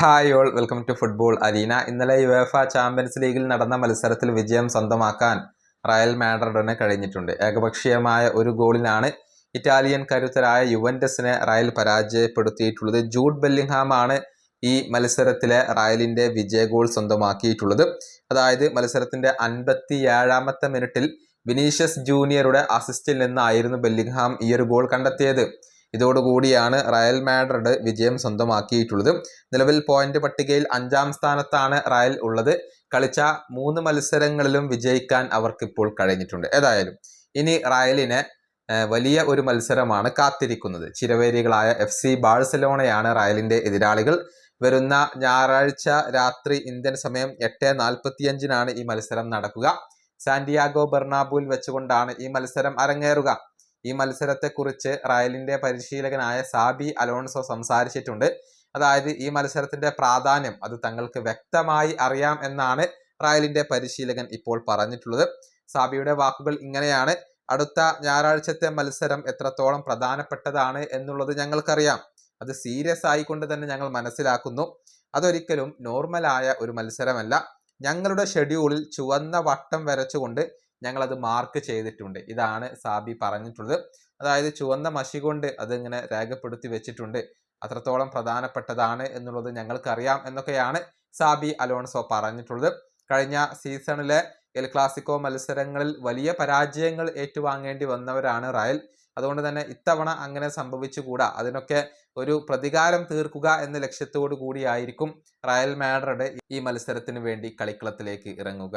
Hi all welcome to football arena ഇന്നലെ UEFA champions ലീഗിൽ നടന്ന മത്സരത്തിൽ വിജയം സ്വന്തമാക്കാൻ റയൽ മാഡ്രിഡിന് കഴിഞ്ഞിട്ടുണ്ട്. ഏകപക്ഷീയമായ ഒരു ഗോളിനാണ് ഇറ്റാലിയൻ കരുത്തരായ യുവന്റസിനെ റയൽ പരാജയപ്പെടുത്തിയിട്ടുള്ളത്. ജൂഡ് ബെല്ലിംഗ്ഹാം ആണ് ഈ മത്സരത്തിലെ റയലിന്റെ വിജയ ഗോൾ സ്വന്തമാക്കിയിട്ടുള്ളത്. അതായത് മത്സരത്തിന്റെ അൻപത്തി ഏഴാമത്തെ മിനിറ്റിൽ വിനീഷ്യസ് ജൂനിയറുടെ അസിസ്റ്റിൽ നിന്നായിരുന്നു ബെല്ലിംഗ്ഹാം ഈ ഒരു ഗോൾ കണ്ടെത്തിയത്. ഇതോടുകൂടിയാണ് റയൽ മാഡ്രിഡ് വിജയം സ്വന്തമാക്കിയിട്ടുള്ളത്. നിലവിൽ പോയിന്റ് പട്ടികയിൽ അഞ്ചാം സ്ഥാനത്താണ് റയൽ ഉള്ളത്. കളിച്ച മൂന്ന് മത്സരങ്ങളിലും വിജയിക്കാൻ അവർക്കിപ്പോൾ കഴിഞ്ഞിട്ടുണ്ട്. ഏതായാലും ഇനി റയലിനെ വലിയ ഒരു മത്സരമാണ് കാത്തിരിക്കുന്നത്. ചിരവേരികളായ എഫ് സി ബാഴ്സലോണയാണ് റയലിന്റെ എതിരാളികൾ. വരുന്ന ഞായറാഴ്ച രാത്രി ഇന്ത്യൻ സമയം എട്ട് നാൽപ്പത്തിയഞ്ചിനാണ് ഈ മത്സരം നടക്കുക. സാന്റിയാഗോ ബെർണാബുവിൽ വെച്ചുകൊണ്ടാണ് ഈ മത്സരം അരങ്ങേറുക. ഈ മത്സരത്തെക്കുറിച്ച് റയലിന്റെ പരിശീലകനായ സാബി അലോൺസോ സംസാരിച്ചിട്ടുണ്ട്. അതായത് ഈ മത്സരത്തിന്റെ പ്രാധാന്യം അത് തങ്ങൾക്ക് വ്യക്തമായി അറിയാം എന്നാണ് റയലിന്റെ പരിശീലകൻ ഇപ്പോൾ പറഞ്ഞിട്ടുള്ളത്. സാബിയുടെ വാക്കുകൾ ഇങ്ങനെയാണ്. അടുത്ത ഞായറാഴ്ചത്തെ മത്സരം എത്രത്തോളം പ്രധാനപ്പെട്ടതാണ് എന്നുള്ളത് ഞങ്ങൾക്കറിയാം. അത് സീരിയസ് ആയിക്കൊണ്ട് തന്നെ ഞങ്ങൾ മനസ്സിലാക്കുന്നു. അതൊരിക്കലും നോർമലായ ഒരു മത്സരമല്ല. ഞങ്ങളുടെ ഷെഡ്യൂളിൽ ചുവന്ന വട്ടം വരച്ചുകൊണ്ട് ഞങ്ങളത് മാർക്ക് ചെയ്തിട്ടുണ്ട്. ഇതാണ് സാബി പറഞ്ഞിട്ടുള്ളത്. അതായത് ചുവന്ന മഷി കൊണ്ട് അതിങ്ങനെ രേഖപ്പെടുത്തി വെച്ചിട്ടുണ്ട്. അത്രത്തോളം പ്രധാനപ്പെട്ടതാണ് എന്നുള്ളത് ഞങ്ങൾക്കറിയാം എന്നൊക്കെയാണ് സാബി അലോൺസോ പറഞ്ഞിട്ടുള്ളത്. കഴിഞ്ഞ സീസണിലെ എൽ ക്ലാസിക്കോ മത്സരങ്ങളിൽ വലിയ പരാജയങ്ങൾ ഏറ്റുവാങ്ങേണ്ടി വന്നവരാണ് റയൽ. അതുകൊണ്ട് തന്നെ ഇത്തവണ അങ്ങനെ സംഭവിച്ചുകൂടാ. അതിനൊക്കെ ഒരു പ്രതികാരം തീർക്കുക എന്ന ലക്ഷ്യത്തോടു കൂടിയായിരിക്കും റയൽ മാഡ്രിഡ് ഈ മത്സരത്തിന് വേണ്ടി കളിക്കളത്തിലേക്ക് ഇറങ്ങുക.